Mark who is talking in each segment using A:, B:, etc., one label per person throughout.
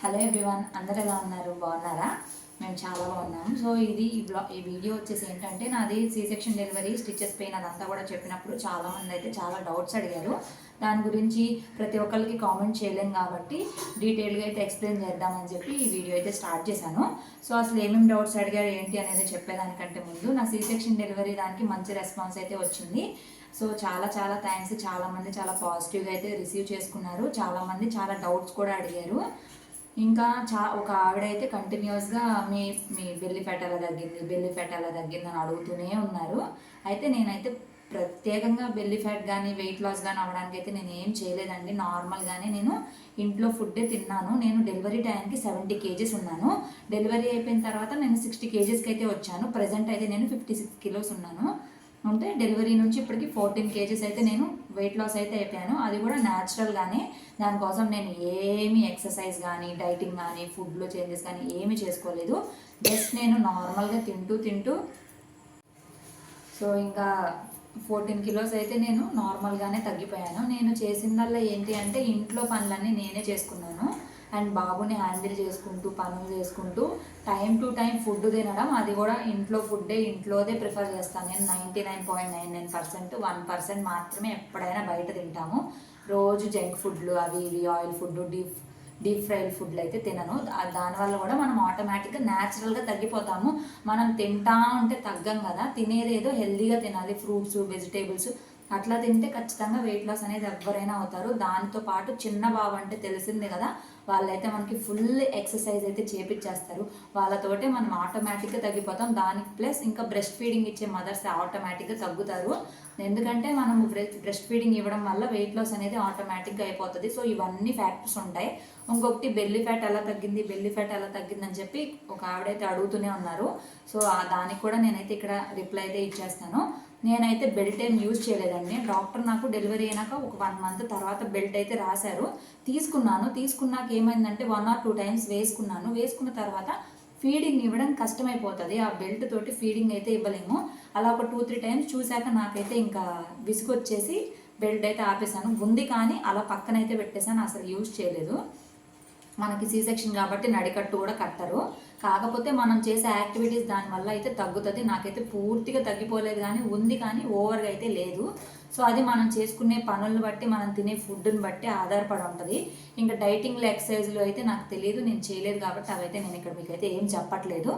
A: Hello everyone అందరు ఎలా ఉన్నారు? బాగున్నారా? మేము చాలా బాగున్నాము సో ఇది ఈ బ్లాగ్ ఈ వీడియో వచ్చేసి ఏంటంటే నాది C section delivery stitches pain అదంతా కూడా చెప్పినప్పుడు చాలా మంది అయితే చాలా డౌట్స్ అడిగారు. దాని గురించి ప్రతి ఒక్కరికి కామెంట్ చేయలేం కాబట్టి డీటెయిల్గా అయితే ఎక్స్ప్లెయిన్ చేద్దామని చెప్పి ఈ వీడియో అయితే స్టార్ట్ చేశాను. సో అసలు ఏమేమి డౌట్స్ అడిగారు ఏంటి అనేది చెప్పేదానికంటే ముందు నా సి సెక్షన్ డెలివరీ దానికి మంచి రెస్పాన్స్ అయితే వచ్చింది. సో చాలా చాలా థ్యాంక్స్ చాలామంది చాలా పాజిటివ్గా అయితే రిసీవ్ చేసుకున్నారు. చాలామంది చాలా డౌట్స్ కూడా అడిగారు. ఇంకా చా ఒక ఆవిడైతే కంటిన్యూస్గా మీ మీ బెల్లి ఫ్యాట్ అలా తగ్గింది బెల్లి ఫ్యాట్ అలా తగ్గింది అని అడుగుతూనే ఉన్నారు. అయితే నేనైతే ప్రత్యేకంగా బెల్లి ఫ్యాట్ కానీ వెయిట్ లాస్ కానీ అవ్వడానికి అయితే నేను ఏం చేయలేదండి. నార్మల్గానే నేను ఇంట్లో ఫుడ్డే తిన్నాను. నేను డెలివరీ టైంకి సెవెంటీ కేజీస్ ఉన్నాను. డెలివరీ అయిపోయిన తర్వాత నేను సిక్స్టీ కేజీస్కి అయితే వచ్చాను. ప్రజెంట్ అయితే నేను ఫిఫ్టీ సిక్స్ కిలోస్ ఉన్నాను. అంటే డెలివరీ నుంచి ఇప్పటికి ఫోర్టీన్ కేజెస్ అయితే నేను వెయిట్ లాస్ అయితే అయిపోయాను. అది కూడా న్యాచురల్గానే దానికోసం నేను ఏమి ఎక్సర్సైజ్ కానీ డైటింగ్ కానీ ఫుడ్లో చేంజెస్ కానీ ఏమీ చేసుకోలేదు. జస్ట్ నేను నార్మల్గా తింటూ తింటూ. సో ఇంకా ఫోర్టీన్ కిలోస్ అయితే నేను నార్మల్గానే తగ్గిపోయాను. నేను చేసిందల్లా ఏంటి అంటే ఇంట్లో పనులన్నీ నేనే చేసుకున్నాను. అండ్ బాబుని హ్యాండిల్ చేసుకుంటూ పనులు చేసుకుంటూ టైం టు టైం ఫుడ్ తినడం అది కూడా ఇంట్లో ఫుడ్డే ఇంట్లోదే ప్రిఫర్ చేస్తాను. నేను ninety nine point nine nine percent one percent మాత్రమే ఎప్పుడైనా బయట తింటాము. రోజు జంక్ ఫుడ్లు అవి ఇవి oil food deep deep fried ఫుడ్లు అయితే తినను. దానివల్ల కూడా మనం ఆటోమేటిక్గా న్యాచురల్గా తగ్గిపోతాము. మనం తింటా ఉంటే తగ్గం కదా. తినేది ఏదో హెల్దీగా తినాలి. ఫ్రూట్స్ వెజిటేబుల్స్ అట్లా తింటే ఖచ్చితంగా వెయిట్ లాస్ అనేది ఎవరైనా అవుతారు. దానితో పాటు చిన్న బాబు అంటే తెలిసిందే కదా వాళ్ళైతే మనకి ఫుల్ ఎక్సర్సైజ్ అయితే చేపించేస్తారు వాళ్ళతోటే మనం ఆటోమేటిక్గా తగ్గిపోతాం. దానికి ప్లస్ ఇంకా బ్రెస్ట్ ఫీడింగ్ ఇచ్చే మదర్స్ ఆటోమేటిక్గా తగ్గుతారు. ఎందుకంటే మనం బ్రెస్ట్ ఫీడింగ్ ఇవ్వడం వల్ల వెయిట్ లాస్ అనేది ఆటోమేటిక్గా అయిపోతుంది. సో ఇవన్నీ ఫ్యాక్టర్స్ ఉంటాయి. ఇంకొకటి బెల్లి ఫ్యాట్ ఎలా తగ్గింది బెల్లి ఫ్యాట్ ఎలా తగ్గిందని చెప్పి ఒక ఆవిడైతే అడుగుతూనే ఉన్నారు. సో దానికి కూడా నేనైతే ఇక్కడ రిప్లై అయితే ఇచ్చేస్తాను. నేనైతే బెల్ట్ ఏం యూజ్ చేయలేదండి. డాక్టర్ నాకు డెలివరీ అయినాక ఒక వన్ మంత్ తర్వాత బెల్ట్ అయితే రాశారు. తీసుకున్నాను. తీసుకున్నాక ఏమైందంటే వన్ ఆర్ టూ టైమ్స్ వేసుకున్నాను. వేసుకున్న తర్వాత ఫీడింగ్ ఇవ్వడం కష్టమైపోతుంది. ఆ బెల్ట్ తోటి ఫీడింగ్ అయితే ఇవ్వలేము. అలా ఒక టూ త్రీ టైమ్స్ చూశాక నాకైతే ఇంకా విసుగొచ్చేసి బెల్ట్ అయితే ఆపేసాను. ఉంది కానీ అలా పక్కనైతే పెట్టేశాను అసలు యూజ్ చేయలేదు. మనకి సీ సెక్షన్ కాబట్టి నడికట్టు కూడా కట్టరు. కాకపోతే మనం చేసే యాక్టివిటీస్ దానివల్ల అయితే తగ్గుతుంది. నాకైతే పూర్తిగా తగ్గిపోలేదు కానీ ఉంది కానీ ఓవర్గా అయితే లేదు. సో అది మనం చేసుకునే పనులను బట్టి మనం తినే ఫుడ్ని బట్టి ఆధారపడి ఉంటుంది. ఇంకా డైటింగ్లో ఎక్సర్సైజ్లు అయితే నాకు తెలియదు. నేను చేయలేదు కాబట్టి అవైతే నేను ఇక్కడ మీకు అయితే ఏం చెప్పట్లేదు.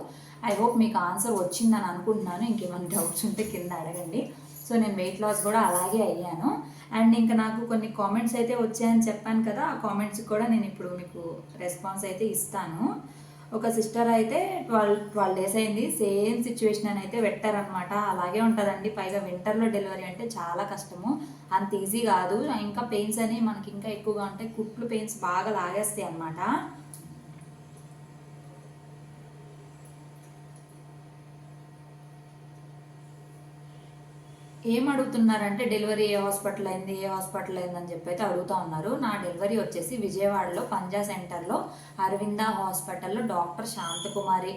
A: ఐ హోప్ మీకు ఆన్సర్ వచ్చిందని అనుకుంటున్నాను. ఇంకేమైనా డౌట్స్ ఉంటే కింద అడగండి. సో నేను వెయిట్ లాస్ కూడా అలాగే అయ్యాను. అండ్ ఇంకా నాకు కొన్ని కామెంట్స్ అయితే వచ్చాయని చెప్పాను కదా ఆ కామెంట్స్ కూడా నేను ఇప్పుడు మీకు రెస్పాన్స్ అయితే ఇస్తాను. ఒక సిస్టర్ అయితే ట్వెల్వ్ ట్వెల్వ్ డేస్ అయింది. సేమ్ సిచ్యువేషన్ అని అయితే పెట్టారనమాట అలాగే ఉంటుందండి. పైగా వింటర్లో డెలివరీ అంటే చాలా కష్టము. అంత ఈజీ కాదు. ఇంకా పెయిన్స్ అని మనకి ఇంకా ఎక్కువగా ఉంటాయి. కుట్లు పెయిన్స్ బాగా లాగేస్తాయి అనమాట ఏం అడుగుతున్నారంటే డెలివరీ ఏ హాస్పిటల్ అయింది ఏ హాస్పిటల్ అయిందని చెప్పి అయితే అడుగుతా ఉన్నారు. నా డెలివరీ వచ్చేసి విజయవాడలో పంజా సెంటర్లో అరవింద హాస్పిటల్లో డాక్టర్ శాంతకుమారి.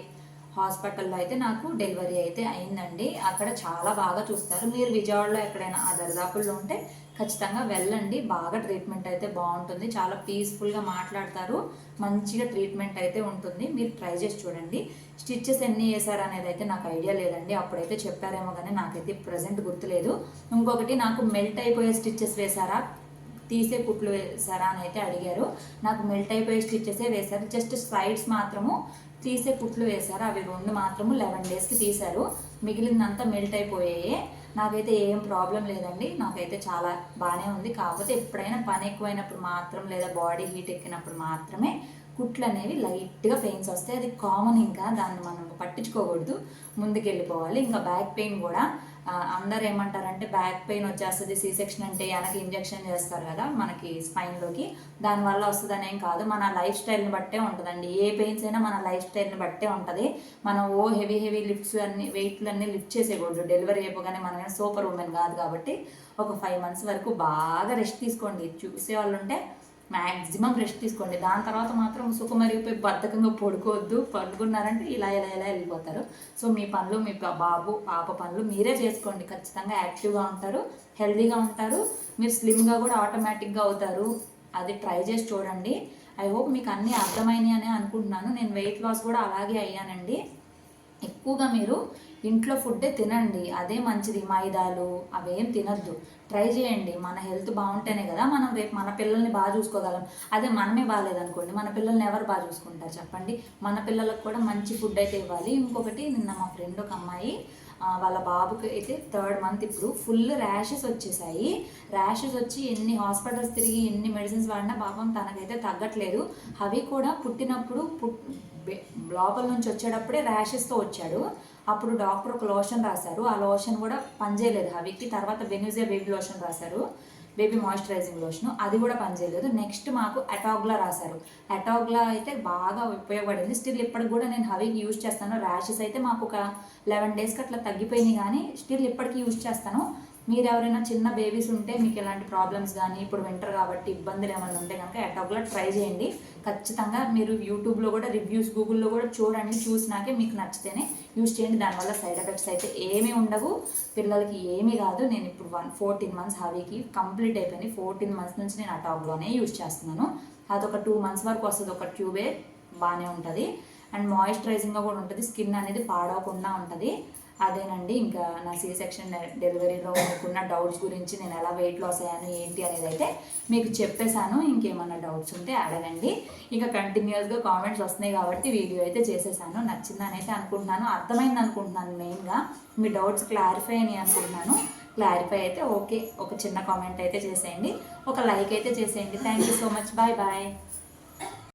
A: హాస్పిటల్లో అయితే నాకు డెలివరీ అయితే అయిందండి. అక్కడ చాలా బాగా చూస్తారు. మీరు విజయవాడలో ఎక్కడైనా ఆ దరిదాపుల్లో ఉంటే ఖచ్చితంగా వెళ్ళండి. బాగా ట్రీట్మెంట్ అయితే బాగుంటుంది. చాలా పీస్ఫుల్గా మాట్లాడతారు. మంచిగా ట్రీట్మెంట్ అయితే ఉంటుంది. మీరు ట్రై చేసి చూడండి. స్టిచ్చెస్ ఎన్ని వేసారు అనేది అయితే నాకు ఐడియా లేదండి. అప్పుడైతే చెప్పారేమో కానీ నాకైతే ప్రజెంట్ గుర్తులేదు. ఇంకొకటి నాకు మెల్ట్ అయిపోయే స్టిచ్చెస్ వేశారా? తీసే కుట్లు వేసారా అని అయితే అడిగారు. నాకు మెల్ట్ అయిపోయే స్టిచ్చెసే వేశారు. జస్ట్ సైడ్స్ మాత్రము తీసే కుట్లు వేశారు. అవి రెండు మాత్రము లెవెన్ డేస్కి తీశారు. మిగిలిందంతా మెల్ట్ అయిపోయాయి. నాకైతే ఏం ప్రాబ్లం లేదండి. నాకైతే చాలా బాగానే ఉంది. కాకపోతే ఎప్పుడైనా పని ఎక్కువైనప్పుడు మాత్రం లేదా బాడీ హీట్ ఎక్కినప్పుడు మాత్రమే కుట్లు అనేవి లైట్గా పెయిన్స్ వస్తాయి. అది కామన్ ఇంకా. దాన్ని మనం పట్టించుకోకూడదు. ముందుకు వెళ్ళిపోవాలి ఇంకా బ్యాక్ పెయిన్ కూడా అందరు ఏమంటారంటే బ్యాక్ పెయిన్ వచ్చేస్తుంది సీ సెక్షన్ అంటే వెనక ఇంజెక్షన్ చేస్తారు కదా మనకి స్పైన్లోకి దానివల్ల వస్తుందని ఏం కాదు మన లైఫ్ స్టైల్ని బట్టే ఉంటుందండి. ఏ పెయిన్స్ అయినా మన లైఫ్ స్టైల్ని బట్టే ఉంటుంది. మనం ఓ హెవీ హెవీ లిఫ్ట్స్ అన్ని వెయిట్లు అన్ని లిఫ్ట్ చేసేయకూడదు. డెలివరీ అయిపోగానే మనం సూపర్ ఉమెన్ కాదు కాబట్టి ఒక ఫైవ్ మంత్స్ వరకు బాగా రెస్ట్ తీసుకోండి. చూసే వాళ్ళు ఉంటే మ్యాక్సిమం రెస్ట్ తీసుకోండి. దాని తర్వాత మాత్రం సుఖమరిగిపోయి బద్ధకంగా పడుకోవద్దు. పడుకున్నారంటే ఇలా ఇలా ఇలా వెళ్ళిపోతారు. సో మీ పనులు మీ బాబు పాప పనులు మీరే చేసుకోండి. ఖచ్చితంగా యాక్టివ్గా ఉంటారు హెల్దీగా ఉంటారు. మీరు స్లిమ్గా కూడా ఆటోమేటిక్గా అవుతారు. అది ట్రై చేసి చూడండి. ఐ హోప్ మీకు అన్నీ అర్థమైనాయి అని అనుకుంటున్నాను. నేను వెయిట్ లాస్ కూడా అలాగే అయ్యానండి. ఎక్కువగా మీరు ఇంట్లో ఫుడ్డే తినండి. అదే మంచిది. మైదాలు అవేం తినద్దు. ట్రై చేయండి. మన హెల్త్ బాగుంటేనే కదా మనం రేపు మన పిల్లల్ని బాగా చూసుకోగలం. అదే మనమే బాగాలేదనుకోండి. మన పిల్లల్ని ఎవరు బాగా చూసుకుంటారు చెప్పండి? మన పిల్లలకు కూడా మంచి ఫుడ్ అయితే ఇవ్వాలి. ఇంకొకటి నిన్న మా ఫ్రెండ్ ఒక అమ్మాయి వాళ్ళ బాబుకి అయితే థర్డ్ మంత్ ఇప్పుడు. ఫుల్ ర్యాషెస్ వచ్చేసాయి. ర్యాషెస్ వచ్చి ఎన్ని హాస్పిటల్స్ తిరిగి ఎన్ని మెడిసిన్స్ వాడినా పాపం తనకైతే తగ్గట్లేదు. అవి కూడా పుట్టినప్పుడు పుట్ బె- లోపల నుంచి వచ్చేటప్పుడే ర్యాషెస్తో వచ్చాడు. అప్పుడు డాక్టర్ ఒక లోషన్ రాశారు. ఆ లోషన్ కూడా పనిచేయలేదు హవికి తర్వాత బెన్యూజే బేబీ లోషన్ రాశారు. Baby moisturizing lotion. అది కూడా పనిచేయలేదు నెక్స్ట్ మాకు అటాగ్లా రాశారు. అటాగ్లా అయితే బాగా ఉపయోగపడింది. స్టిల్ ఇప్పటికి కూడా నేను హవికి యూజ్ చేస్తాను. ర్యాషెస్ అయితే మాకు ఒక లెవెన్ డేస్కి అట్లా తగ్గిపోయినాయి కానీ స్టిల్ ఇప్పటికీ యూజ్ చేస్తాను. మీరు ఎవరైనా చిన్న బేబీస్ ఉంటే మీకు ఎలాంటి ప్రాబ్లమ్స్ కానీ ఇప్పుడు వింటర్ కాబట్టి ఇబ్బందులు ఏమైనా ఉంటే కనుక అటాగ్లా ట్రై చేయండి. ఖచ్చితంగా మీరు యూట్యూబ్లో కూడా రివ్యూస్ గూగుల్లో కూడా చూడండి చూసినాకే మీకు నచ్చితేనే యూస్ చేయండి. దానివల్ల సైడ్ ఎఫెక్ట్స్ అయితే ఏమీ ఉండవు. పిల్లలకి ఏమీ కాదు. నేను ఇప్పుడు వన్ ఫోర్టీన్ మంత్స్ హవీకి కంప్లీట్ అయిపోయింది. ఫోర్టీన్ మంత్స్ నుంచి నేను ఆ టాప్లోనే యూజ్ చేస్తున్నాను. అదొక టూ మంత్స్ వరకు వస్తుంది. ఒక ట్యూబే బాగానే ఉంటుంది. అండ్ మాయిశ్చరైజింగ్గా కూడా ఉంటుంది. స్కిన్ అనేది పాడవకుండా ఉంటుంది. అదేనండి ఇంకా నా సి సెక్షన్ డెలివరీలో మీకున్న డౌట్స్ గురించి నేను ఎలా వెయిట్ లాస్ అయ్యాను ఏంటి అనేది అయితే మీకు చెప్పేశాను. ఇంకేమన్నా డౌట్స్ ఉంటే అడగండి. ఇంకా కంటిన్యూస్గా కామెంట్స్ వస్తున్నాయి కాబట్టి వీడియో అయితే చేసేసాను నచ్చిందని అయితే అనుకుంటున్నాను. అర్థమైంది అనుకుంటున్నాను మెయిన్గా. మీ డౌట్స్ క్లారిఫై అని అనుకుంటున్నాను. క్లారిఫై అయితే ఓకే. ఒక చిన్న కామెంట్ అయితే చేసేయండి. ఒక లైక్ అయితే చేసేయండి. Thank you so much. Bye bye.